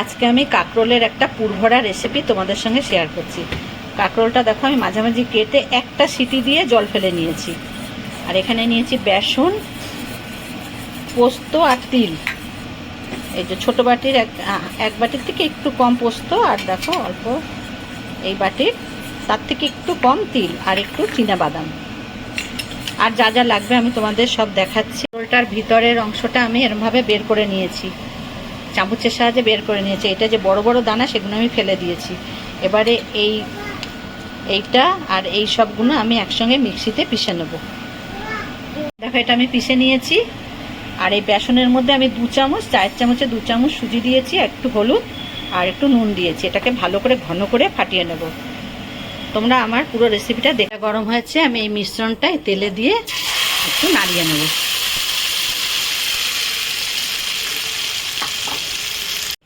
আজকে আমি কাঁকরোলের একটা পুরভরা রেসিপি তোমাদের সঙ্গে শেয়ার করছি। কাঁকরোলটা দেখো, আমি মাঝামাঝি কেটে একটা সিটি দিয়ে জল ফেলে নিয়েছি। আর এখানে নিয়েছি বেসন, পোস্ত আর তিল। এই যে ছোটো বাটির এক এক বাটির থেকে একটু কম পোস্ত, আর দেখো অল্প এই বাটির, তার থেকে একটু কম তিল আর একটু বাদাম। আর যা যা লাগবে আমি তোমাদের সব দেখাচ্ছি। রোলটার ভিতরের অংশটা আমি এরমভাবে বের করে নিয়েছি। চামচের সাহায্যে বের করে নিয়েছি। এটা যে বড় বড় দানা, সেগুলো আমি ফেলে দিয়েছি। এবারে এই, এইটা আর এই সবগুলো আমি একসঙ্গে মিক্সিতে পিষে নেব। দেখো, এটা আমি পিষে নিয়েছি। আর এই বেসনের মধ্যে আমি দু চামচ, চায়ের চামচে দু চামচ সুজি দিয়েছি, একটু হলুদ আর একটু নুন দিয়েছি। এটাকে ভালো করে ঘন করে ফাটিয়ে নেব। তোমরা আমার পুরো রেসিপিটা দেখা গরম হয়েছে, আমি এই মিশ্রণটা তেলে দিয়ে একটু নাড়িয়ে নেব।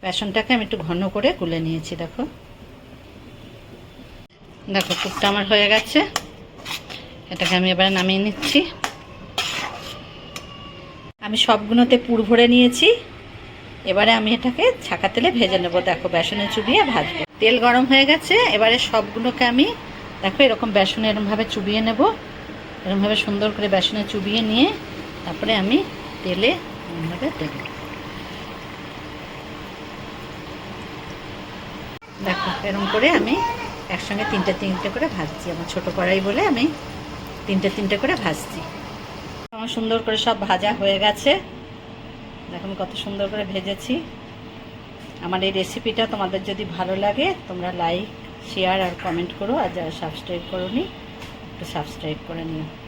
বেসনটাকে আমি একটু ঘন করে গুলে নিয়েছি, দেখো। দেখো কুকটা আমার হয়ে গেছে। এটাকে আমি এবারে নামিয়ে নিচ্ছি। আমি সবগুলোতে পুর ভরে নিয়েছি। এবারে আমি এটাকে ছাকা তেলে ভেজে নেব। দেখো, বেসনে চুবিয়ে ভাজবো। তেল গরম হয়ে গেছে। এবারে সবগুলোকে আমি, দেখো, এরকম বেসনে এরকমভাবে চুবিয়ে নেব। এরকমভাবে সুন্দর করে বেসনে চুবিয়ে নিয়ে তারপরে আমি তেলে এরকমভাবে দেব। দেখো এরকম করে আমি একসঙ্গে তিনটে তিনটে করে ভাজছি। আমার ছোটো কড়াই বলে আমি তিনটে তিনটে করে ভাজছি। আমার সুন্দর করে সব ভাজা হয়ে গেছে। দেখুন কত সুন্দর করে ভেজেছি। আমার এই রেসিপিটা তোমাদের যদি ভালো লাগে, তোমরা লাইক শেয়ার আর কমেন্ট করো। আর যারা সাবস্ক্রাইব করো নি একটু সাবস্ক্রাইব করে নিও।